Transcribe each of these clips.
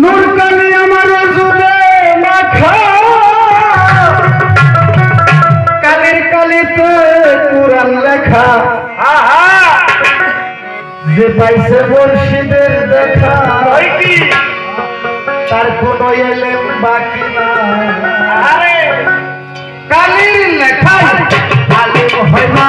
নুরকানি আমার মাথা লেখা। যে পাইছে মুর্শিদের দেখা। তার কোন এলেন বাকি না কালির লেখা কালির হয় না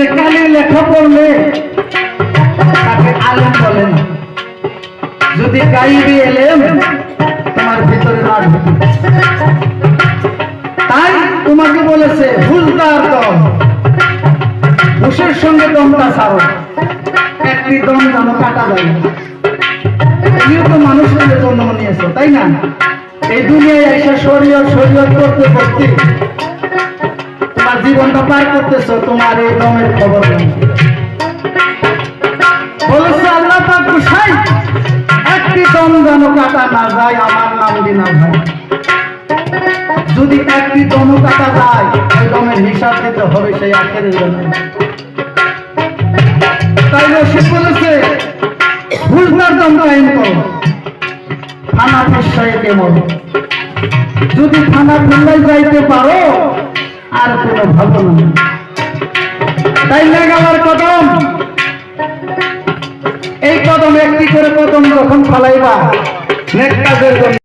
যে কালে লেখা পড়লে তাকে আলেম বলেন। যদি গাইবে এলেম, তোমার ভিতরে না তাই তোমাকে বলেছে হুজদার দম হুশের সঙ্গে দমটা ছাড়ো। একটি দম যেন কাটা যায়। না তো মানুষের জন্ম নিয়েছে, তাই না? এই দুনিয়ায় এসে শরীর শরীর করতে করতে তোমার জীবনটা পার করতেছো, তোমার এই দমের খবর একটি দম যেন কাটা না যায়, আমার নাম দিনা ভাই যদি একটি দম কাটা যায়, ওই দমের হিসাব দিতে হবে সেই আখের জন্য। তাই রশিদ বলেছে করো। থানা কেমন যদি থানা খুলনায় যাইতে পারো আর কোনো ভালো না তাই লাগাবার কদম। এই কদম একটি করে কদম যখন ফলাইবা নেক কাজের জন্য